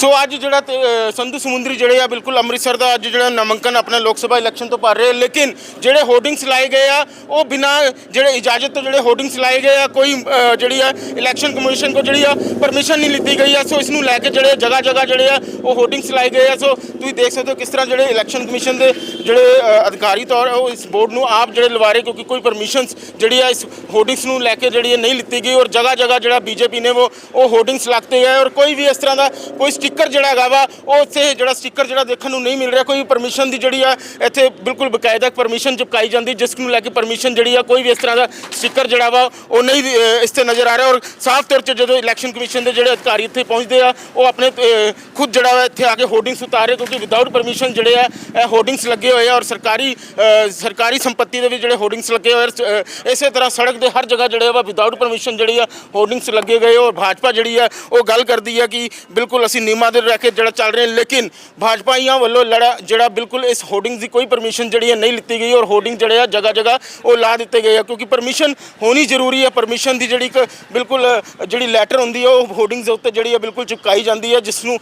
ਸੋ ਅੱਜ ਜਿਹੜਾ ਸੰਧੂ ਸਮੁੰਦਰੀ ਜਿਹੜੇ ਆ, ਬਿਲਕੁਲ ਅੰਮ੍ਰਿਤਸਰ ਦਾ ਅੱਜ ਜਿਹੜਾ ਨਾਮਾਂਕਨ ਆਪਣਾ ਲੋਕ ਸਭਾ ਇਲੈਕਸ਼ਨ ਤੋਂ ਭਰ ਰਹੇ ਲੇਕਿਨ ਜਿਹੜੇ ਹੋਰਡਿੰਗਸ ਲਾਏ ਗਏ ਆ, ਉਹ ਬਿਨਾ ਜਿਹੜੇ ਇਜਾਜ਼ਤ ਤੋਂ ਜਿਹੜੇ ਹੋਰਡਿੰਗਸ ਲਾਏ ਗਏ ਆ, ਕੋਈ ਜਿਹੜੀ ਆ, ਇਲੈਕਸ਼ਨ ਕਮਿਸ਼ਨ ਕੋ ਜਿਹੜੀ ਆ ਪਰਮਿਸ਼ਨ ਨਹੀਂ ਲਿੱਤੀ ਗਈ ਆ ਸੋ ਇਸ ਨੂੰ ਲੈ ਕੇ ਜਿਹੜੇ ਜਗ੍ਹਾ ਜਗ੍ਹਾ ਜਿਹੜੇ ਆ, ਉਹ ਹੋਰਡਿੰਗਸ ਲਾਏ ਗਏ ਆ ਸੋ ਤੁਸੀਂ ਦੇਖ ਸਕਦੇ ਹੋ ਕਿਸ ਤਰ੍ਹਾਂ ਜਿਹੜੇ ਇਲੈਕਸ਼ਨ ਕਮਿਸ਼ਨ ਦੇ ਜਿਹੜੇ ਅਧਿਕਾਰੀ ਤੌਰ ਉਹ ਇਸ ਬੋਰਡ ਨੂੰ ਆਪ ਜਿਹੜੇ ਲਵਾ ਰਹੇ, ਕਿਉਂਕਿ ਕੋਈ ਪਰਮਿਸ਼ਨਸ ਜਿਹੜੀ ਆ, ਇਸ ਹੋਰਡਿੰਗਸ ਨੂੰ ਲੈ ਕੇ ਜਿਹੜੀ ਹੈ ਨਹੀਂ ਲਿੱਤੀ ਗਈ, ਔਰ ਜਗ੍ਹਾ ਜਗ੍ਹਾ ਜਿਹੜਾ ਬੀਜੇਪੀ ਨੇ ਉਹ ਉਹ ਹੋਰਡਿੰਗਸ ਲੱਗਤੇ ਹੈ ਔਰ ਕੋਈ ਵੀ ਇਸ ਤਰ੍ਹਾਂ ਦਾ ਕੋਈ ਸਟicker ਜਿਹੜਾ ਹੈਗਾ ਵਾ, ਉਹ ਇੱਥੇ ਜਿਹੜਾ ਸਟicker ਜਿਹੜਾ ਦੇਖਣ ਨੂੰ ਨਹੀਂ ਮਿਲ ਰਿਹਾ, ਕੋਈ ਪਰਮਿਸ਼ਨ ਦੀ ਜਿਹੜੀ ਆ, ਇੱਥੇ ਬਿਲਕੁਲ ਬਕਾਇਦਾ ਪਰਮਿਸ਼ਨ ਚੁਕਾਈ ਜਾਂਦੀ, ਜਿਸ ਨੂੰ ਲੈ ਕੇ ਪਰਮਿਸ਼ਨ ਜਿਹੜੀ ਆ, ਕੋਈ ਵੀ ਇਸ ਤਰ੍ਹਾਂ ਦਾ ਸਟicker ਜਿਹੜਾ ਵਾ, ਉਹ ਨਹੀਂ ਇਸ ਤੇ ਨਜ਼ਰ ਆ ਰਿਹਾ। ਔਰ ਸਾਫ਼ ਤੌਰ 'ਤੇ ਜਦੋਂ ਇਲੈਕਸ਼ਨ ਕਮਿਸ਼ਨ ਦੇ ਜਿਹੜੇ ਅਧਿਕਾਰੀ ਇੱਥੇ ਪਹੁੰਚਦੇ ਆ, ਉਹ ਆਪਣੇ ਖੁਦ ਜਿਹੜਾ ਵਾ ਇੱਥੇ ਆ ਕੇ ਹੋਰਡਿੰਗਸ ਉਤਾਰੇ, ਕਿਉਂਕਿ ਵਿਦਆਊਟ ਪਰਮਿਸ਼ਨ ਜਿਹੜੇ ਆ, ਇਹ ਹੋਰਡਿੰਗਸ ਲੱਗੇ ਹੋਏ ਆ ਔਰ ਸਰਕਾਰੀ ਸਰਕਾਰੀ ਸੰਪਤੀ ਦੇ ਵੀ ਜਿਹੜੇ ਹੋਰਡਿੰਗਸ ਲੱਗੇ ਹੋਏ ਇਸੇ ਤਰ੍ਹਾਂ ਸੜਕ ਦੇ ਹਰ ਜਗ੍ਹਾ ਜਿਹੜੇ ਵਾ ਵਿਦਆਊਟ ਪਰਮਿਸ਼ਨ ਜਿਹੜੀ ਆ ਹੋਰਡਿੰਗਸ ਲੱਗੇ ਗਏ। ਔਰ ਭਾਜਪਾ ਜਿਹੜੀ ਆ, ਉਹ ਗੱਲ ਕਰਦੀ ਆ ਕਿ ਬਿਲਕੁਲ ਅਸੀਂ ਨਿਯਮਾਂ ਦੇ ਰਹਿ ਕੇ ਜਿਹੜਾ ਚੱਲ ਰਹੇ ਹਾਂ ਲੇਕਿਨ ਭਾਜਪਾਈਆਂ ਵੱਲੋਂ ਲੜਾ ਜਿਹੜਾ ਬਿਲਕੁਲ ਇਸ ਹੋਰਡਿੰਗ ਦੀ ਕੋਈ ਪਰਮਿਸ਼ਨ ਜਿਹੜੀ ਹੈ ਨਹੀਂ ਲਿੱਤੀ ਗਈ ਔਰ ਹੋਰਡਿੰਗ ਜਿਹੜੇ ਆ ਜਗ੍ਹਾ ਜਗ੍ਹਾ ਉਹ ਲਾ ਦਿੱਤੇ ਗਏ ਆ, ਕਿਉਂਕਿ ਪਰਮਿਸ਼ਨ ਹੋਣੀ ਜ਼ਰੂਰੀ ਹੈ ਪਰਮਿਸ਼ਨ ਦੀ ਜਿਹੜੀ ਇੱਕ ਬਿਲਕੁਲ ਜਿਹੜੀ ਲੈਟਰ ਹੁੰਦੀ ਹੈ, ਉਹ ਹੋਰਡਿੰਗਸ ਦੇ ਉੱਤੇ ਜਿਹੜੀ ਹੈ ਬਿਲਕੁਲ ਚੁਪਕਾਈ ਜਾਂਦੀ ਹੈ, ਜਿਸ ਨੂੰ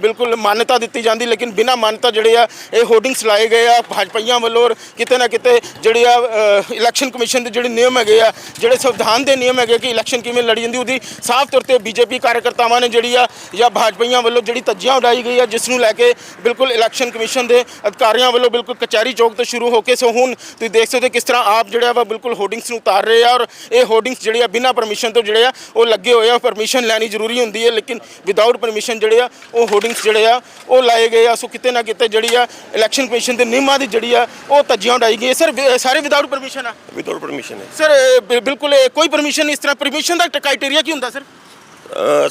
ਬਿਲਕੁਲ ਮਾਨਤਾ ਦਿੱਤੀ ਜਾਂਦੀ, ਲੇਕਿਨ ਬਿਨਾਂ ਮਾਨਤਾ ਜਿਹੜੇ ਆ, ਇਹ ਹੋਰਡਿੰਗਸ ਲਾਏ ਗਏ ਆ ਭਾਜਪਾਈਆਂ ਵੱਲੋਂ ਔਰ ਕਿਤੇ ਨਾ ਕਿਤੇ ਜਿਹੜੇ ਆ ਇਲੈਕਸ਼ਨ ਕਮਿਸ਼ਨ ਦੇ ਜਿਹੜੇ ਨਿਯਮ ਹੈਗੇ ਆ, ਜਿਹੜੇ ਸੰਵਿਧਾਨ ਦੇ ਨਿਯਮ ਹੈਗੇ ਕਿ ਇਲੈਕਸ਼ਨ ਕਿਵੇਂ ਲੜੀ ਜਾਂਦੀ, ਉਹਦੀ ਸਾਫ਼ ਤੌਰ ਤੇ ਬੀਜੇਪੀ ਕਾਰਜਕਰਤਾਵਾਂ ਨੇ ਜਿਹੜੀ ਆ, ਜਾਂ ਭਾਜਪਾਈਆਂ ਵੱਲੋਂ ਜਿਹੜੀ ਤੱਜੀਆਂ ਉਡਾਈ ਗਈ ਹੈ ਜਿਸ ਨੂੰ ਲੈ ਕੇ ਬਿਲਕੁਲ ਇਲੈਕਸ਼ਨ ਕਮਿਸ਼ਨ ਦੇ ਅਧਿਕਾਰੀਆਂ ਵੱਲੋਂ ਬਿਲਕੁਲ ਕਚਹਿਰੀ ਚੌਕ ਤੋਂ ਸ਼ੁਰੂ ਹੋ ਕੇ ਸੋ ਹੁਣ ਤੁਸੀਂ ਦੇਖ ਸਕਦੇ ਹੋ ਕਿਸ ਤਰ੍ਹਾਂ ਆਪ ਜਿਹੜਾ ਵਾ ਬਿਲਕੁਲ ਹੋਰਡਿੰਗਸ ਨੂੰ ਉਤਾਰ ਰਹੇ ਆ ਔਰ ਇਹ ਹੋਰਡਿੰਗਸ ਜਿਹੜੇ ਆ ਬਿਨਾਂ ਪਰਮਿਸ਼ਨ ਤੋਂ ਜਿਹੜੇ ਆ ਉਹ ਲੱਗੇ ਹੋਏ ਆ। ਪਰਮਿਸ਼ਨ ਲੈਣੀ ਜ਼ਰੂਰੀ ਹੁੰਦੀ ਹੈ ਲੇਕਿਨ ਵਿਦਆਊਟ ਪਰਮਿਸ਼ਨ ਜਿਹੜੇ ਆ ਉਹ ਹੋਰਡਿੰਗਸ ਜਿਹੜੇ ਆ ਉਹ ਲਾਏ ਗਏ ਆ। ਸੋ ਕਿਤੇ ਨਾ ਕਿਤੇ ਜਿਹੜੀ ਆ ਇਲੈਕਸ਼ਨ ਕਮਿਸ਼ਨ ਦੇ ਨਿਯਮਾਂ ਦੀ ਜਿਹੜੀ ਆ ਉਹ ਤੱਜੀਆਂ ਉਡਾਈ ਗਈ ਸਰ ਸਾਰੇ ਵਿਦਆਊਟ ਪਰਮਿਸ਼ਨ ਆ? ਵਿਦਆਊਟ ਪਰਮਿਸ਼ਨ ਹੈ। ਸਰ ਬਿਲਕੁਲ ਕੋਈ ਪਰਮਿਸ਼ਨ ਇਸ ਤਰ੍ਹਾਂ ਪਰਮਿਸ਼ਨ ਦਾ ਕ੍ਰਾਈਟੇਰੀਆ ਕੀ ਹੁੰਦਾ ਸਰ?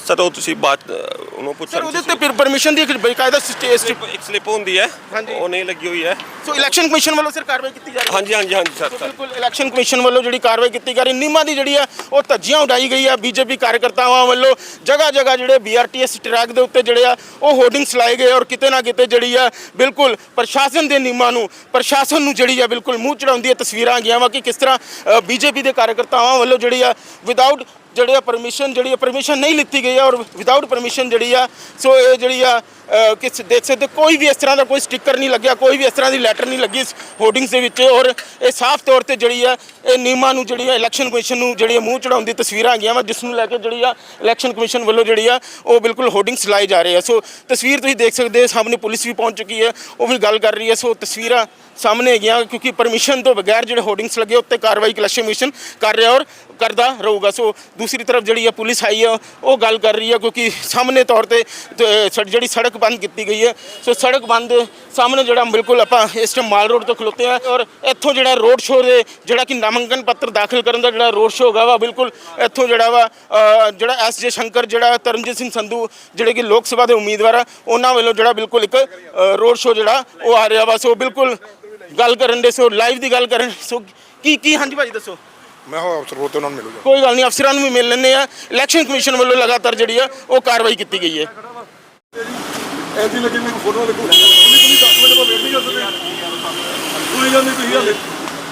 ਸਰ ਉਹ ਤੁਸੀਂ ਬਾਤ ਉਹਨੂੰ ਪੁੱਛ ਸਰ ਉਹਦੇ ਉੱਤੇ ਪਰਮਿਸ਼ਨ ਦੀ ਇੱਕ ਬਕਾਇਦਾ ਸਟੇਜ ਇੱਕ ਸਲਿੱਪ ਹੁੰਦੀ ਹੈ। ਹਾਂਜੀ। ਉਹ ਨਹੀਂ ਲੱਗੀ ਹੋਈ ਹੈ। ਸੋ ਇਲੈਕਸ਼ਨ ਕਮਿਸ਼ਨ ਵੱਲੋਂ ਸਰ ਕਾਰਵਾਈ ਕੀਤੀ ਜਾ ਰਹੀ ਹੈ? ਹਾਂਜੀ ਹਾਂਜੀ ਹਾਂਜੀ ਸਰ ਸੋ ਸਰ। ਬਿਲਕੁਲ ਇਲੈਕਸ਼ਨ ਕਮਿਸ਼ਨ ਵੱਲੋਂ ਜਿਹੜੀ ਕਾਰਵਾਈ ਕੀਤੀ ਜਾ ਰਹੀ ਨਿਯਮਾਂ ਦੀ ਜਿਹੜੀ ਆ ਉਹ ਧੱਜੀਆਂ ਉਡਾਈ ਗਈ ਆ ਬੀਜੇਪੀ ਕਾਰਜਕਰਤਾਵਾਂ ਵੱਲੋਂ ਜਗ੍ਹਾ ਜਗ੍ਹਾ ਜਿਹੜੇ ਬੀਆਰਟੀਐਸ ਟਰੈਕ ਦੇ ਉੱਤੇ ਜਿਹੜੇ ਆ ਉਹ ਹੋਰਡਿੰਗਸ ਲਾਏ ਗਏ ਔਰ ਕਿਤੇ ਨਾ ਕਿਤੇ ਜਿਹੜੀ ਆ ਬਿਲਕੁਲ ਪ੍ਰਸ਼ਾਸਨ ਦੇ ਨਿਯਮਾਂ ਨੂੰ ਪ੍ਰਸ਼ਾਸਨ ਨੂੰ ਜਿਹੜੀ ਆ ਬਿਲਕੁਲ ਮੂੰਹ ਚੜਾਉਂਦੀ ਹੈ ਤਸਵੀਰਾਂ ਆਗੀਆਂ ਵਾ ਕਿ ਕਿਸ ਤਰ੍ਹਾਂ ਬੀਜੇਪੀ ਦੇ ਕਾਰਜਕਰਤਾਵਾਂ ਵੱਲੋਂ ਜਿਹੜੀ ਆ ਵਿਦਆਊਟ ਜਿਹੜੇ ਆ ਪਰਮਿਸ਼ਨ ਜਿਹੜੀ ਆ ਪਰਮਿਸ਼ਨ ਨਹੀਂ ਲਿੱਤੀ ਗਈ ਆ ਔਰ ਵਿਦਆਊਟ ਪਰਮਿਸ਼ਨ ਜਿਹੜੀ ਆ ਸੋ ਇਹ ਜਿਹੜੀ ਆ ਕਿਸ ਦੇਖ ਸਕਦੇ ਹੋ, ਕੋਈ ਵੀ ਇਸ ਤਰ੍ਹਾਂ ਦਾ ਕੋਈ ਸਟicker ਨਹੀਂ ਲੱਗਿਆ ਕੋਈ ਵੀ ਇਸ ਤਰ੍ਹਾਂ ਦੀ ਲੈਟਰ ਨਹੀਂ ਲੱਗੀ ਇਸ ਹੋਰਡਿੰਗਸ ਦੇ ਵਿੱਚ ਔਰ ਇਹ ਸਾਫ਼ ਤੌਰ ਤੇ ਜਿਹੜੀ ਆ ਇਹ ਨਿਯਮਾਂ ਨੂੰ ਜਿਹੜੀ ਆ ਇਲੈਕਸ਼ਨ ਕਮਿਸ਼ਨ ਨੂੰ ਜਿਹੜੀ ਆ ਮੂੰਹ ਚੜਾਉਣ ਦੀ ਤਸਵੀਰਾਂ ਆ ਗਈਆਂ ਵਾ ਜਿਸ ਨੂੰ ਲੈ ਕੇ ਜਿਹੜੀ ਆ ਇਲੈਕਸ਼ਨ ਕਮਿਸ਼ਨ ਵੱਲੋਂ ਜਿਹੜੀ ਆ ਉਹ ਬਿਲਕੁਲ ਹੋਰਡਿੰਗਸ ਲਾਏ ਜਾ ਰਹੇ ਆ। ਸੋ ਤਸਵੀਰ ਤੁਸੀਂ ਦੇਖ ਸਕਦੇ ਹੋ ਸਾਹਮਣੇ ਪੁਲਿਸ ਵੀ ਪਹੁੰਚ ਚੁੱਕੀ ਹੈ ਉਹ ਵੀ ਗੱਲ ਕਰ ਰਹੀ ਹੈ। ਸੋ ਤਸਵੀਰਾਂ ਸਾਹਮਣੇ ਹੈਗੀਆਂ ਕਿਉਂਕਿ ਪਰਮਿਸ਼ਨ ਤੋਂ ਬਗੈਰ ਜਿਹੜੇ ਹੋਰਡਿੰਗਸ ਲੱਗੇ ਉੱਤੇ ਕਾਰਵਾਈ ਕਲੈਕਸ਼ਨ ਕਮਿਸ਼ਨ ਕਰ ਰਿਹਾ ਔਰ ਕਰਦਾ ਰਹੂਗਾ। ਸੋ ਦੂਸਰੀ ਤਰਫ ਜਿਹੜੀ ਆ ਪੁਲਿਸ ਆਈ ਆ ਉਹ ਗੱਲ ਕਰ ਰਹੀ ਆ ਕਿਉਂਕਿ ਸਾਹਮਣੇ ਤੌਰ ਤੇ ਤੇ ਜਿਹੜੀ ਸੜਕ ਬੰਦ ਕੀਤੀ ਗਈ ਹੈ ਸੋ ਸੜਕ ਬੰਦ ਦੇ ਸਾਹਮਣੇ ਜਿਹੜਾ ਬਿਲਕੁਲ ਆਪਾਂ ਇਸ ਟਾਈਮ ਮਾਲ ਰੋਡ ਤੋਂ ਖਲੋਤੇ ਹਾਂ ਔਰ ਇੱਥੋਂ ਜਿਹੜਾ ਰੋਡ ਸ਼ੋਅ ਦੇ ਜਿਹੜਾ ਕਿ ਨਾਮਾਂਕਨ ਪੱਤਰ ਦਾਖਲ ਕਰਨ ਦਾ ਜਿਹੜਾ ਰੋਡ ਸ਼ੋਅ ਹੈਗਾ ਵਾ ਬਿਲਕੁਲ ਇੱਥੋਂ ਜਿਹੜਾ ਵਾ ਅ, ਜਿਹੜਾ ਐਸ ਜੇ ਸ਼ੰਕਰ ਜਿਹੜਾ ਤਰਨਜੀਤ ਸਿੰਘ ਸੰਧੂ ਜਿਹੜੇ ਕਿ ਲੋਕ ਸਭਾ ਦੇ ਉਮੀਦਵਾਰ ਆ ਉਹਨਾਂ ਵੱਲੋਂ ਜਿਹੜਾ ਬਿਲਕੁਲ ਇੱਕ ਰੋਡ ਸ਼ੋਅ ਜਿਹੜਾ ਉਹ ਆ ਰਿਹਾ ਵਾ। ਸੋ ਬਿਲਕੁਲ ਗੱਲ ਕਰਨ ਦੇ ਸੋ ਲਾਈਵ ਦੀ ਗੱਲ ਕਰਨ। ਸੋ ਕੀ ਕੀ ਹਾਂਜੀ ਭਾਜੀ ਦੱਸੋ। ਮੈਂ ਹੋ ਅਫਸਰ ਕੋਲ ਤੇ ਉਹਨਾਂ ਨੂੰ ਮਿਲੂਗਾ ਕੋਈ ਗੱਲ ਨਹੀਂ ਅਫਸਰਾਂ ਨੂੰ ਵੀ ਮਿਲ ਲੈਂਦੇ ਆ। ਇਲੈਕਸ਼ਨ ਕਮਿਸ਼ਨ ਵੱਲੋਂ ਲਗਾਤਾਰ ਜਿਹੜੀ ਆ ਉਹ ਕਾਰਵਾਈ ਕੀਤੀ ਗਈ ਹੈ। ਐਸੀ ਲੱਗੀ ਮੈਨੂੰ ਫੋਟੋ ਦੇਖੋ ਤੁਸੀਂ ਤੁਸੀਂ 10 ਮਿੰਟ ਬਾਅਦ ਵੇਟ ਨਹੀਂ ਕਰ ਸਕਦੇ ਕੋਈ ਗੱਲ ਨਹੀਂ ਤੁਸੀਂ ਹਾਲੇ।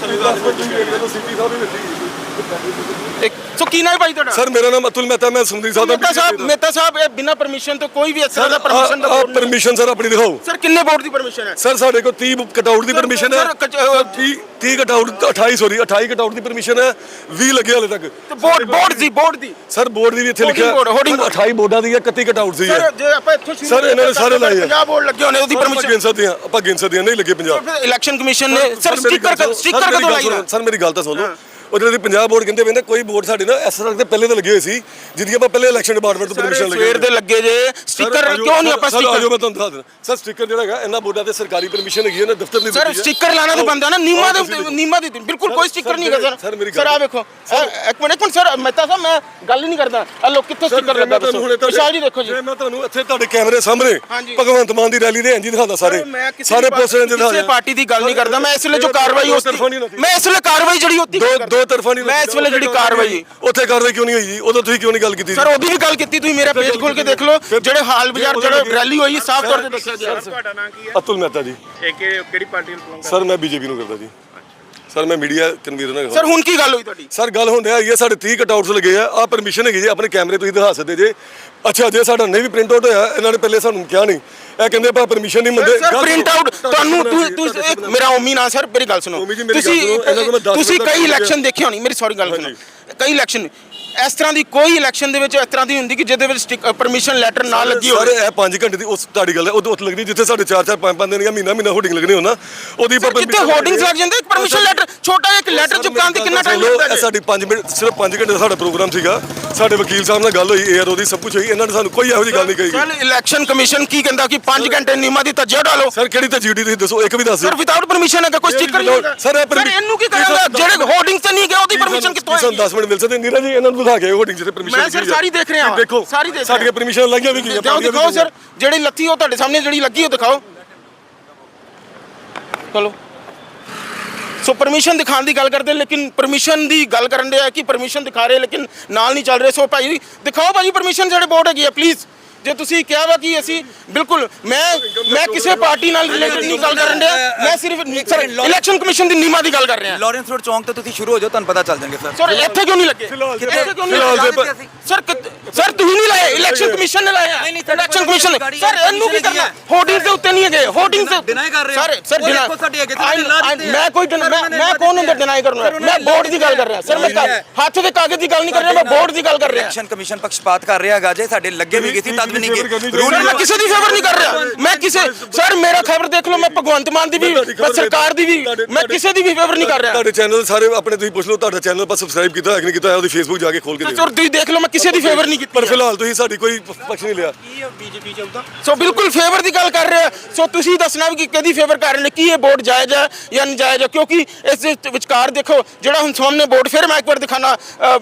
ਤੁਸੀਂ 10 ਮਿੰਟ ਤੁਸੀਂ ਵੇਟ ਕਰੋ ਸਿੱਪੀ ਸਾਹਿਬ ਵੀ ਬੈਠੀ ਇੱਕ ਸੋ ਕੀ ਨਾਮ ਹੈ ਭਾਈ ਤੁਹਾਡਾ? ਸਰ ਮੇਰਾ ਨਾਮ ਅਤੁਲ ਮਹਿਤਾ ਮੈਂ ਸੁੰਦਰੀ ਸਾਹਿਬ ਦਾ ਮਹਿਤਾ ਸਾਹਿਬ ਮਹਿਤਾ ਸਾਹਿਬ ਇਹ ਬਿਨਾਂ ਪਰਮਿਸ਼ਨ ਤੋਂ ਕੋਈ ਵੀ ਤਰ੍ਹਾਂ ਦਾ ਪਰਮਿਸ਼ਨ ਦਾ ਨਹੀਂ- ਪਰਮਿਸ਼ਨ ਸਰ ਆਪਣੀ ਦਿਖਾਓ। ਸਰ ਕਿੰਨੇ ਬੋਰਡ ਦੀ ਪਰਮਿਸ਼ਨ ਹੈ? ਸਰ ਸਾਡੇ ਕੋਲ 30 ਕਟਆਊਟ ਦੀ ਪਰਮਿਸ਼ਨ ਹੈ। ਸਰ, ਕਚ- ਅਹ, 30 30 ਕਟਆਊਟ 28 ਸੌਰੀ 28 ਕਟਆਊਟ ਦੀ ਪਰਮਿਸ਼ਨ ਹੈ। 20 ਲੱਗੇ ਹਾਲੇ ਤੱਕ। ਬੋਰਡ ਬੋਰਡ ਦੀ ਬੋਰਡ ਦੀ। ਸਰ ਬੋਰਡ ਦੀ ਵੀ ਇੱਥੇ ਲਿਖਿਆ। board, hoarding board। 28 ਬੋਰਡਾਂ ਦੀ ਹੈ 31 ਕਟਆਊਟ ਸੀ ਸਰ ਹੈ ਜੇ ਆਪਾਂ ਇੱਥੋਂ ਸ਼ੁਰੂ Sir, ਇਹਨਾਂ ਨੇ ਸਾਰੇ ਲਾਏ ਆ। 50 ਬੋਰਡ ਲੱਗੇ ਹੋਣੇ ਉਹਦੀ ਪਰਮਿਸ਼ਨ ਗਿਣ ਸਕਦੇ ਹਾਂ ਆਪਾਂ ਗਿਣ ਸਕਦੇ ਹਾਂ ਨਹੀਂ ਲੱਗੇ 50 ਇਲੈਕਸ਼ਨ ਕਮਿਸ਼ਨ ਨੇ ਸਰ ਸਟicker ਸਟicker ਸਰ, ਕਦੋਂ ਲਾਈ ਸਰ ਮੇਰੀ ਗੱਲ ਤਾਂ ਸੁਣ। ਉਹਦੇ ਦੀ ਪੰਜਾਬ ਬੋਰਡ ਕਹਿੰਦੇ ਵੇ ਕੋਈ ਬੋਰਡ ਸਾਡੇ ਨਾ ਇਸ ਤਰ੍ਹਾਂ ਦੇ ਪਹਿਲੇ ਤਾਂ ਲੱਗੇ ਹੋਏ ਸੀ ਜਿਹਦੀ ਆਪਾਂ ਪਹਿਲੇ ਇਲੈਕਸ਼ਨ ਡਿਪਾਰਟਮੈਂਟ ਤੋਂ ਪਰਮਿਸ਼ਨ ਲੱਗੇ ਸਵੇਰ ਦੇ ਲੱਗੇ ਜੇ। ਸਟicker ਕਿਉਂ ਨਹੀਂ ਆਪਾਂ ਆਜੋ ਸਟicker ਮੈਂ ਤੁਹਾਨੂੰ ਦੱਸ ਦਿੰਦਾ। ਸਰ ਸਟicker ਜਿਹੜਾ ਹੈਗਾ ਇਹਨਾਂ ਬੋਰਡਾਂ ਤੇ ਸਰਕਾਰੀ ਪਰਮਿਸ਼ਨ ਹੈਗੀ ਹੈ ਨਾ ਦਫ਼ਤਰ ਦੀ ਸਰ। ਸਟicker ਲਾਣਾ ਤਾਂ ਬੰਦਾ ਨਾ ਨੀਮਾ ਦੇ। ਨੀਮਾ ਦੀ ਬਿਲਕੁਲ ਕੋਈ ਸਟicker ਨਹੀਂ ਹੈਗਾ ਸਰ, ਸਰ ਆ ਵੇਖੋ। ਇੱਕ ਮਿੰਟ ਇੱਕ ਮਿੰਟ ਸਰ ਮਹਿਤਾ ਸਾਹਿਬ ਮੈਂ ਗੱਲ ਹੀ ਨਹੀਂ ਕਰਦਾ। ਆ ਲੋ ਕਿੱਥੇ ਸਟicker ਲੱਗਾ ਦੱਸੋ? ਵਿਸ਼ਾਲ ਜੀ ਦੇਖੋ ਜੀ। ਮੈਂ ਤੁਹਾਨੂੰ ਇੱਥੇ ਤੁਹਾਡੇ ਕੈਮਰੇ ਸਾਹਮਣੇ। ਭਗਵੰਤ ਮਾਨ ਦੀ ਰੈਲੀ ਦੇ ਇੰਜੀ ਦਿਖਾਉਂਦਾ ਸਾਰੇ। ਸਾਰੇ ਪੋਸਟਰਾਂ ਦੇ ਕਿਸੇ ਪਾਰਟੀ ਦੀ ਗੱਲ ਨਹੀਂ ਕਰਦਾ। ਮੈਂ ਇਸ ਵੇਲੇ ਜੋ ਕਾਰਵਾਈ ਉਸ ਨਹੀਂ। ਮੈਂ ਇਸ ਵੇਲੇ ਕਾਰਵਾਈ ਜਿਹੜੀ ਉੱਤੀ ਦੋ ਦੋ ਤਰਫਾ ਨਹੀਂ ਮੈਂ ਇਸ ਵੇਲੇ ਜਿਹੜੀ ਕਾਰਵਾਈ ਉੱਥੇ ਕਾਰਵਾਈ ਕਿਉਂ ਨਹੀਂ ਹੋਈ ਜੀ? ਉਦੋਂ ਤੁਸੀਂ ਕਿਉਂ ਨਹੀਂ ਗੱਲ ਕੀਤੀ ਸਰ ਉਹਦੀ ਵੀ ਗੱਲ ਕੀਤੀ ਤੁਸੀਂ ਮੇਰਾ ਪੇਜ ਖੋਲ ਕੇ ਦੇਖ ਲਓ ਜਿਹੜੇ ਹਾਲ ਬਾਜ਼ਾਰ ਜਿਹੜੇ ਰੈਲੀ ਹੋਈ ਸਾਫ਼ ਤੌਰ ਤੇ ਦੱਸਿਆ ਗਿਆ। ਤੁਹਾਡਾ ਨਾਂ ਕੀ ਹੈ? ਅਤੁਲ ਮਹਿਤਾ ਜੀ। ਇਹ ਕਿ- ਕਿਹੜੀ ਪਾਰਟੀ ਨੂੰ belong ਸਰ ਮੈਂ ਬੀਜੇਪੀ ਨੂੰ ਕਰਦਾ ਜੀ। ਸਰ ਮੈਂ ਮੀਡੀਆ ਕਨਵੀਨਰ ਹਾਂ ਸਰ ਹੁਣ ਕੀ ਗੱਲ ਹੋਈ ਤੁਹਾਡੀ? ਸਰ ਗੱਲ ਹੁੰਦਿਆ ਹੈ ਸਰ 30 ਕਟਆਊਟਸ ਲੱਗੇ ਆ। ਆ ਪਰਮਿਸ਼ਨ ਹੈਗੀ ਜੀ ਆਪਣੇ ਕੈਮਰੇ ਤੁਸੀਂ ਦਿਖਾ ਸਕਦੇ ਜੇ। ਅੱਛਾ ਜੇ ਸਾਡਾ ਨਹੀਂ ਵੀ ਪ੍ਰਿੰਟ ਆਊਟ ਹੋਇਆ ਇਹਨਾਂ ਨੇ ਪਹਿਲੇ ਸਾਨੂੰ ਕਿਹਾ ਨਹੀਂ। ਇਹ ਕਹਿੰਦੇ ਆਪਾਂ ਪਰਮਿਸ਼ਨ ਨਹੀਂ ਮੰਨਦੇ ਸਰ ਪ੍ਰਿੰਟ। ਆਊਟ ਤੁਹਾਨੂੰ ਤੁਸੀਂ ਮੇਰਾ ਓਮੀ ਨਾ ਸਰ ਮੇਰੀ ਗੱਲ ਸੁਣੋ ਤੁਸੀਂ ਤੁਸੀਂ ਕਈ ਇਲੈਕਸ਼ਨ। ਦੇਖੇ ਹੋਣੀ ਮੇਰੀ ਸੌਰੀ ਗੱਲ ਸੁਣੋ। ਕਈ ਇਲੈਕਸ਼ਨ ਇਸ ਤਰ੍ਹਾਂ ਦੀ ਕੋਈ ਇਲੈਕਸ਼ਨ ਦੇ ਵਿੱਚ ਇਸ ਤਰ੍ਹਾਂ ਦੀ ਹੁੰਦੀ ਕਿ ਜਿਹਦੇ ਵਿੱਚ ਪਰਮਿਸ਼ਨ ਲੈਟਰ ਨਾ ਲੱਗੀ ਸਰ ਹੋਵੇ ਇਹ 5 ਘੰਟੇ ਦੀ ਉਸ ਤੁਹਾਡੀ ਗੱਲ ਹੈ ਉਹ ਉੱਥੇ ਲੱਗਦੀ ਜਿੱਥੇ ਸਾਡੇ 4 4 5 5 ਦਿਨ ਜਾਂ ਮਹੀਨਾ ਮਹੀਨਾ ਹੋਰਡਿੰਗ ਲੱਗਣੀ ਹੋਣਾ ਉਹਦੀ ਸਰ, ਕਿਤੇ ਹੋਰਡਿੰਗਸ ਲੱਗ ਜਾਂਦੇ ਪਰਮਿਸ਼ਨ ਲੈਟਰ ਛੋਟਾ ਜਿਹਾ ਇੱਕ ਲੈਟਰ ਚੁਪਕਾਉਣ ਤੇ ਕਿੰਨਾ ਟਾਈਮ ਲੱਗਦਾ? ਸਾਡੀ 5 ਮਿੰਟ ਸਿਰਫ 5 ਘੰਟੇ ਦਾ ਸਾਡਾ ਪ੍ਰੋਗਰਾਮ ਸੀਗਾ ਸਾਡੇ ਵਕੀਲ ਸਾਹਿਬ ਨਾਲ ਗੱਲ ਹੋਈ ਏਆਰ ਉਹਦੀ ਸਭ ਕੁਝ ਹੋਈ ਇਹਨਾਂ ਨੇ ਸਾਨੂੰ ਕੋਈ ਇਹੋ ਜਿਹੀ ਗੱਲ ਨਹੀਂ ਕਹੀ। ਸਰ ਇਲੈਕਸ਼ਨ ਕਮਿਸ਼ਨ ਕੀ ਕਹਿੰਦਾ ਕਿ 5 ਘੰਟੇ ਨਿਯਮਾਂ ਦੀ ਤਜਿਆ ਡਾਲੋ ਸਰ ਕਿਹੜੀ ਤਾਂ ਡਿਊਟੀ ਤੁਸੀਂ ਦੱਸੋ ਇੱਕ ਵੀ ਦੱਸ ਸਰ ਵਿਦਆਊਟ ਪਰਮਿਸ਼ਨ ਹੈਗਾ ਕੋਈ ਸਟicker ਨਹੀਂ ਇਹ ਸਰ ਇਹਨੂੰ ਕੀ ਕਰਾਂਗਾ ਜਿਹੜੇ ਹੋਰਡਿੰਗਸ ਤੇ ਨਹੀਂ ਗਏ ਉਹਦੀ ਪਰਮਿਸ਼ਨ ਕਿੱਥੋਂ ਸਾਨੂੰ ਆਏਗੀ? 10 ਮਿੰਟ ਮਿਲ ਸਕਦੇ ਨੀਰਾ ਜੀ ਇਹਨਾਂ ਨੂੰ ਦਿਖਾ ਕੇ ਹੋਰਡਿੰਗ ਜਿਹੜੇ ਪਰਮਿਸ਼ਨ ਮੈਂ sir ਸਾਰੀ ਦੇਖ ਰਿਹਾ। ਦੇਖੋ ਸਾਰੀ। ਸਾਡੀਆਂ ਪਰਮਿਸ਼ਨ ਲੱਗੀਆਂ ਵੀ ਗਈਆਂ ਦਿਖਾਓ। ਸਰ ਜਿਹੜੀ ਲੱਥੀ ਉਹ ਤੁਹਾਡੇ ਸਾਹਮਣੇ ਜਿਹੜੀ ਲੱਗੀ ਉਹ ਦਿਖਾਓ। ਚਲੋ। ਸੋ ਪਰਮਿਸ਼ਨ ਦਿਖਾਉਣ ਦੀ ਗੱਲ ਕਰਦੇ ਲੇਕਿਨ ਪਰਮਿਸ਼ਨ ਦੀ ਗੱਲ ਕਰਨ ਦੇ ਆ ਕਿ ਪਰਮਿਸ਼ਨ ਦਿਖਾ ਰਹੇ ਲੇਕਿਨ ਨਾਲ ਨਹੀਂ ਚੱਲ ਰਹੇ। ਸੋ ਭਾਈ ਦਿਖਾਓ ਭਾਜੀ ਪਰਮਿਸ਼ਨ ਜਿਹੜੇ ਬੋਰਡ ਹੈਗੀ ਆ ਪਲੀਜ਼ ਜੇ ਤੁਸੀਂ ਕਿਹਾ ਵਾ ਕਿ ਅਸੀਂ ਬਿਲਕੁਲ ਮੈਂ ਮੈਂ ਕਿਸੇ ਪਾਰਟੀ ਨਾਲ ਰਿਲੇਟਡ ਨਹੀਂ ਗੱਲ ਕਰਨ ਡਿਆ। ਮੈਂ ਸਿਰਫ ਸਰ ਇਲੈਕਸ਼ਨ ਕਮਿਸ਼ਨ ਦੀ ਨੀਮਾ ਦੀ ਗੱਲ ਕਰ ਰਿਹਾ। ਲਾਰੈਂਸ ਰੋਡ ਚੌਂਕ ਤੋਂ ਤੁਸੀਂ ਸ਼ੁਰੂ ਹੋ ਜਾਓ ਤੁਹਾਨੂੰ ਪਤਾ ਚੱਲ ਜਾਣਗੇ ਸਰ ਸਰ ਇੱਥੇ ਕਿਉਂ ਨਹੀਂ ਲੱਗੇ? ਇੱਥੇ ਕਿਉਂ ਨਹੀਂ ਸਰ ਸਰ ਤੁਸੀਂ ਨਹੀਂ ਲਾਏ ਇਲੈਕਸ਼ਨ ਕਮਿਸ਼ਨ ਨੇ ਲਾਇਆ। ਨਹੀਂ, ਨਹੀਂ, ਸਾਡੇ ਇਲੈਕਸ਼ਨ ਕਮਿਸ਼ਨ ਸਰ ਇਹਨੂੰ ਕੀ permission ਕਰਨਾ। ਹੋਰਡਿੰਗ ਦੇ ਉੱਤੇ ਨਹੀਂ ਹੈਗੇ ਹੋਰਡਿੰਗ ਦੇ deny ਕਰ ਰਹੇ। ਸਰ ਸਰ ਆ। ਮੈਂ ਕੋਈ ਸਰ, ਮੈਂ ਕੌਣ ਹੁੰਦਾ। ਡਿਨਾਈ ਕਰਨ। ਸਰ, ਵਾਲਾ ਮੈਂ ਬੋਰਡ ਦੀ ਗੱਲ ਕਰ ਰਿਹਾ। ਸਰ ਮੈਂ। ਹੱਥ ਦੇ ਕਾਗਜ਼ ਦੀ ਗੱਲ ਨਹੀਂ ਕਰ ਰਿਹਾ ਮੈਂ ਬੋਰਡ ਦੀ ਗੱਲ ਕਰ ਰਿਹਾ। ਇਲੈਕਸ਼ਨ ਕਮਿਸ਼ਨ ਪੱਖਪਾਤ ਕਰ ਰਿਹਾ ਹੈਗਾ ਜੇ ਸਾਡੇ ਲੱਗੇ ਵੀ ਸੀ ਤਦ ਵੀ ਨਹੀਂ ਗਏ ਸਰ ਮੈਂ ਕਿਸੇ ਦੀ ਫੇਵਰ ਨਹੀਂ ਕਰ ਰਿਹਾ। ਮੈਂ ਕਿਸੇ ਸਰ ਮੇਰਾ ਖਬਰ ਦੇਖ ਲਓ ਮੈਂ ਭਗਵੰਤ ਮਾਨ ਦੀ ਵੀ ਮੈਂ ਸਰਕਾਰ ਦੀ ਵੀ ਮੈਂ ਕਿਸੇ ਦੀ ਵੀ ਫੇਵਰ ਨਹੀਂ ਕਰ ਰਿਹਾ। ਤੁਹਾਡੇ ਚੈਨਲ ਸਾਰੇ ਆਪਣੇ ਤੁਸੀਂ ਪੁੱਛ ਲਓ ਤੁਹਾਡਾ ਚੈਨਲ ਪਰ ਸਬਸਕ੍ਰਾਈਬ ਕੀਤਾ ਹੈ ਕਿ ਨਹੀਂ ਕੀਤਾ ਹੈ ਉਹਦੀ ਫੇਸਬੁੱਕ ਜਾ ਕੇ ਖੋਲ ਕੇ ਸਰ ਦੇਖੋ ਤੁਸੀਂ ਦੇਖ ਲਓ ਮੈਂ ਕਿਸੇ ਦੀ ਫੇਵਰ ਨਹੀਂ ਕੀਤੀ ਪਰ ਫਿਲਹਾਲ ਤੁਸੀਂ ਸਾਡੀ ਕੋਈ ਪੱਖ ਨਹੀਂ ਲਿਆ। ਸੋ ਬਿਲਕੁਲ ਫੇਵਰ ਦੀ ਗੱਲ ਕਰ ਰਹੇ ਸੋ ਤੁਸੀਂ ਦੱਸਣਾ ਵੀ ਕਿ ਕਿਹਦੀ ਫੇਵਰ ਕਰ ਰਹੇ ਨੇ ਕੀ ਇਹ ਬੋਰਡ ਜਾਇਜ਼ ਹੈ ਜਾਂ ਨਜਾਇਜ਼ ਹੈ? ਕਿਉਂਕਿ ਇਸ ਦੇ ਵਿਚਕਾਰ ਦੇਖੋ ਜਿਹੜਾ ਹੁਣ ਸਾਹਮਣੇ ਬੋਰਡ ਫਿਰ ਮੈਂ ਇੱਕ ਵਾਰ ਦਿਖਾਣਾ।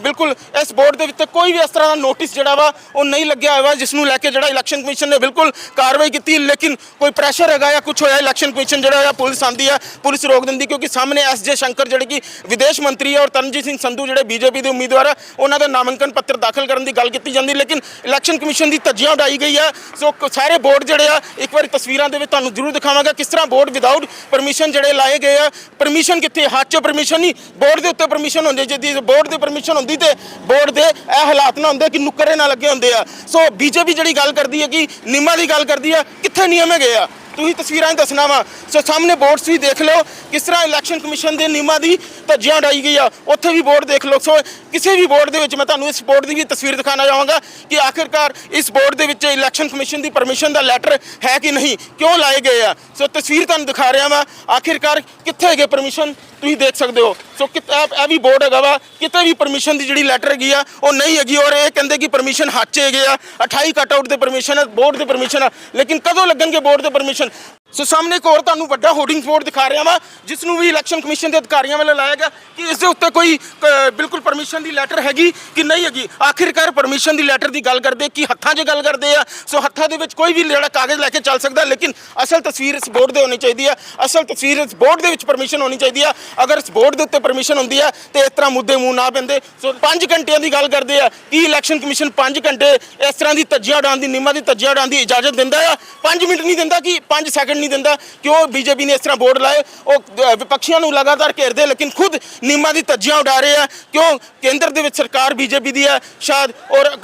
ਬਿਲਕੁਲ ਇਸ ਬੋਰਡ ਦੇ ਉੱਤੇ ਕੋਈ ਵੀ ਇਸ ਤਰ੍ਹਾਂ ਦਾ ਨੋਟਿਸ ਜਿਹੜਾ ਵਾ ਉਹ ਨਹੀਂ ਲੱਗਿਆ ਹੋਇਆ ਜਿਸ ਨੂੰ ਲੈ ਕੇ ਜਿਹੜਾ ਇਲੈਕਸ਼ਨ ਕਮਿਸ਼ਨ ਨੇ ਬਿਲਕੁਲ ਕਾਰਵਾਈ ਕੀਤੀ। ਲੇਕਿਨ ਕੋਈ ਪ੍ਰੈਸ਼ਰ ਹੈਗਾ ਜਾਂ ਕੁਝ ਹੋਇਆ ਇਲੈਕਸ਼ਨ ਕਮਿਸ਼ਨ ਜਿਹੜਾ ਆ ਪੁਲਿਸ ਆਂਦੀ ਆ ਪੁਲਿਸ ਰੋਕ ਦਿੰਦੀ ਕਿਉਂਕਿ ਸਾਹਮਣੇ ਐਸ ਜੇ ਸ਼ੰਕਰ ਜਿਹੜੇ ਕਿ ਵਿਦੇਸ਼ ਮੰਤਰੀ ਹੈ ਔਰ ਤਰਨਜੀਤ ਸਿੰਘ ਸੰਧੂ ਜਿਹੜੇ ਬੀਜੇਪੀ ਦੇ ਉਮੀਦਵਾਰ ਆ ਉਹਨਾਂ ਦਾ ਨਾਮਾਂਕਨ ਪੱਤਰ ਦਾਖਲ ਕਰਨ ਦੀ ਗੱਲ ਕੀਤੀ ਜਾਂਦੀ, ਲੇਕਿਨ ਇਲੈਕਸ਼ਨ ਕਮਿਸ਼ਨ ਦੀ ਧੱਜੀਆਂ ਉਡਾਈ ਗਈ ਆ ਸੋ ਸਾਰੇ ਬੋਰਡ ਜਿਹੜੇ ਆ, ਇੱਕ ਵਾਰੀ ਤਸਵੀਰਾਂ ਦੇ ਵਿੱਚ ਤੁਹਾਨੂੰ ਜ਼ਰੂਰ ਦਿਖਾਵਾਂਗਾ ਕਿਸ ਤਰ੍ਹਾਂ ਬੋਰਡ ਵਿਦਆਊਟ ਪਰਮਿਸ਼ਨ ਜਿਹੜੇ ਲਾਏ ਗਏ ਆ। ਪਰਮਿਸ਼ਨ ਕਿੱਥੇ ਹੱਥ 'ਚ ਪਰਮਿਸ਼ਨ ਨਹੀਂ ਬੋਰਡ ਦੇ ਉੱਤੇ ਪਰਮਿਸ਼ਨ ਹੁੰਦੀ ਜੇ ਬੋਰਡ ਦੀ ਪਰਮਿਸ਼ਨ ਹੁੰਦੀ ਤੇ ਬੋਰਡ ਦੇ ਇਹ ਹਾਲਾਤ ਨਾ ਹੁੰਦੇ ਕਿ ਨੁੱਕਰੇ ਨਾ ਲੱਗੇ ਹੁੰਦੇ ਆ। ਸੋ ਬੀਜੇਪੀ ਜਿਹੜੀ ਗੱਲ ਕਰਦੀ ਹੈ ਕਿ ਨਿਯਮਾਂ ਦੀ ਗੱਲ ਕਰਦੀ ਆ, ਕਿੱਥੇ ਨਿਯਮ ਹੈਗੇ ਆ? ਤੁਸੀਂ ਤਸਵੀਰਾਂ ਦੱਸਣਾ ਵਾ। ਸੋ ਸਾਹਮਣੇ ਬੋਰਡਸ ਵੀ ਦੇਖ ਲਓ, ਕਿਸ ਤਰ੍ਹਾਂ ਇਲੈਕਸ਼ਨ ਕਮਿਸ਼ਨ ਦੇ ਨਿਯਮਾਂ ਦੀ ਧੱਜੀਆਂ ਉਡਾਈ ਗਈ ਆ। ਉੱਥੇ ਵੀ ਬੋਰਡ ਦੇਖ ਲਓ। ਸੋ ਕਿਸੇ ਵੀ ਬੋਰਡ ਦੇ ਵਿੱਚ ਮੈਂ ਤੁਹਾਨੂੰ ਇਸ ਬੋਰਡ ਦੀ ਵੀ ਤਸਵੀਰ ਦਿਖਾਣਾ ਚਾਹਾਂਗਾ ਕਿ ਆਖਿਰਕਾਰ ਇਸ ਬੋਰਡ ਦੇ ਵਿੱਚ ਇਲੈਕਸ਼ਨ ਕਮਿਸ਼ਨ ਦੀ ਪਰਮਿਸ਼ਨ ਦਾ ਲੈਟਰ ਹੈ ਕਿ ਨਹੀਂ, ਕਿਉਂ ਲਾਏ ਗਏ ਆ। ਸੋ ਤਸਵੀਰ ਤੁਹਾਨੂੰ ਦਿਖਾ ਰਿਹਾ ਵਾਂ। ਆਖਿਰਕਾਰ ਕਿੱਥੇ ਹੈਗੇ ਪਰਮਿਸ਼ਨ, ਤੁਸੀਂ ਦੇਖ ਸਕਦੇ ਹੋ। ਸੋ ਕਿਤ ਇਹ ਵੀ ਬੋਰਡ ਹੈਗਾ ਵਾ। ਕਿਤੇ ਵੀ ਪਰਮਿਸ਼ਨ ਦੀ ਜਿਹੜੀ ਲੈਟਰ ਹੈਗੀ ਆ, ਉਹ ਨਹੀਂ ਹੈਗੀ। ਔਰ ਇਹ ਕਹਿੰਦੇ ਕਿ ਪਰਮਿਸ਼ਨ ਹੱਥ 'ਚ ਹੈਗੇ ਆ। 28 ਕੱਟ ਆਊਟ ਦੇ ਪਰਮਿਸ਼ਨ ਹੈ ਬੋਰਡ ਦੇ ਪਰਮਿਸ਼ਨ ਆ। ਲੇਕਿਨ ਕਦੋਂ ਲੱਗਣਗੇ ਬੋਰਡ ਦੇ ਪਰਮਿਸ਼ਨ? ਸੋ ਸਾਹਮਣੇ ਇੱਕ ਹੋਰ ਤੁਹਾਨੂੰ ਵੱਡਾ ਹੋਰਡਿੰਗ ਬੋਰਡ ਦਿਖਾ ਰਿਹਾ ਵਾਂ ਜਿਸ ਨੂੰ ਵੀ ਇਲੈਕਸ਼ਨ ਕਮਿਸ਼ਨ ਦੇ ਅਧਿਕਾਰੀਆਂ ਵੱਲੋਂ ਲਾਇਆ ਗਿਆ ਕਿ ਇਸ ਦੇ ਉੱਤੇ ਕੋਈ ਅ, ਬਿਲਕੁਲ ਪਰਮਿਸ਼ਨ ਦੀ ਲੈਟਰ ਹੈਗੀ ਕਿ ਨਹੀਂ ਹੈਗੀ। ਆਖਿਰਕਾਰ ਪਰਮਿਸ਼ਨ ਦੀ ਲੈਟਰ ਦੀ ਗੱਲ ਕਰਦੇ ਕਿ ਹੱਥਾਂ 'ਚ ਗੱਲ ਕਰਦੇ ਆ। ਸੋ ਹੱਥਾਂ ਦੇ ਵਿੱਚ ਕੋਈ ਵੀ ਜਿਹੜਾ ਕਾਗਜ਼ ਲੈ ਕੇ ਚੱਲ ਸਕਦਾ ਲੇਕਿਨ ਅਸਲ ਤਸਵੀਰ ਇਸ ਬੋਰਡ ਦੇ ਹੋਣੀ ਚਾਹੀਦੀ ਆ। ਅਸਲ ਤਸਵੀਰ ਇਸ ਬੋਰਡ ਦੇ ਵਿੱਚ ਪਰਮਿਸ਼ਨ ਹੋਣੀ ਚਾਹੀਦੀ ਆ। ਅਗਰ ਇਸ ਬੋਰਡ ਦੇ ਉੱਤੇ ਪਰਮਿਸ਼ਨ ਹੁੰਦੀ ਆ ਤੇ ਇਸ ਤਰ੍ਹਾਂ ਮੁੱਦੇ ਮੂੰਹ ਨਾ ਪੈਂਦੇ। ਸੋ 5 ਘੰਟਿਆਂ ਦੀ ਗੱਲ ਕਰਦੇ ਆ ਕੀ ਇਲੈਕਸ਼ਨ ਕਮਿਸ਼ਨ 5 ਘੰਟੇ ਇਸ ਤਰ੍ਹਾਂ ਦੀ ਧੱਜੀਆਂ ਉਡਾਉਣ ਦੀ ਨਿਯਮਾਂ ਦੀ ਧੱਜੀਆਂ ਉਡਾਉਣ ਦੀ ਇਜਾਜ਼ਤ ਦਿੰਦਾ ਆ? 5 ਮਿੰਟ ਨਹੀਂ ਦਿੰਦਾ ਕਿ 5 ਸੈਕਿੰਡ ਨਹੀਂ ਦਿੰਦਾ ਕਿਉਂ ਬੀਜੇਪੀ ਨੇ ਇਸ ਤਰ੍ਹਾਂ ਬੋਰਡ ਲਾਏ। ਉਹ ਅ, ਵਿਪਕਸ਼ੀਆਂ ਨੂੰ ਲਗਾਤਾਰ ਘੇਰਦੇ ਲੇਕਿਨ ਖੁਦ ਨਿਯਮਾਂ ਦੀ ਤੱਜੀਆਂ ਉਡਾ ਰਹੇ ਆ। ਕਿਉਂ? ਕੇਂਦਰ ਦੇ ਵਿੱਚ ਸਰਕਾਰ ਬੀਜੇਪੀ ਦੀ ਹੈ ਸ਼ਾਇਦ ਔਰ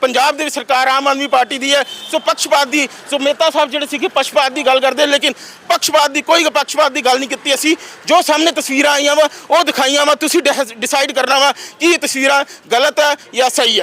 ਪੰਜਾਬ ਦੇ ਵਿੱਚ ਸਰਕਾਰ ਆਮ ਆਦਮੀ ਪਾਰਟੀ ਦੀ ਹੈ ਸੋ ਪੱਖਪਾਤ ਦੀ ਸੋ ਮਹਿਤਾ ਸਾਹਿਬ ਜਿਹੜੇ ਸੀਗੇ ਕਿ ਪੱਖਪਾਤ ਦੀ ਗੱਲ ਕਰਦੇ ਲੇਕਿਨ ਪੱਖਪਾਤ ਦੀ ਕੋਈ ਪੱਖਪਾਤ ਦੀ ਗੱਲ ਨਹੀਂ ਕੀਤੀ ਅਸੀਂ। ਜੋ ਸਾਹਮਣੇ ਤਸਵੀਰਾਂ ਆਈਆਂ ਵਾ ਉਹ ਦਿਖਾਈਆਂ ਵਾ। ਤੁਸੀਂ ਡਿਸਾਈਡ ਕਰਨਾ ਵਾ ਕਿ ਇਹ ਤਸਵੀਰਾਂ ਗਲਤ ਹੈ ਜਾਂ ਸਹੀ ਹੈ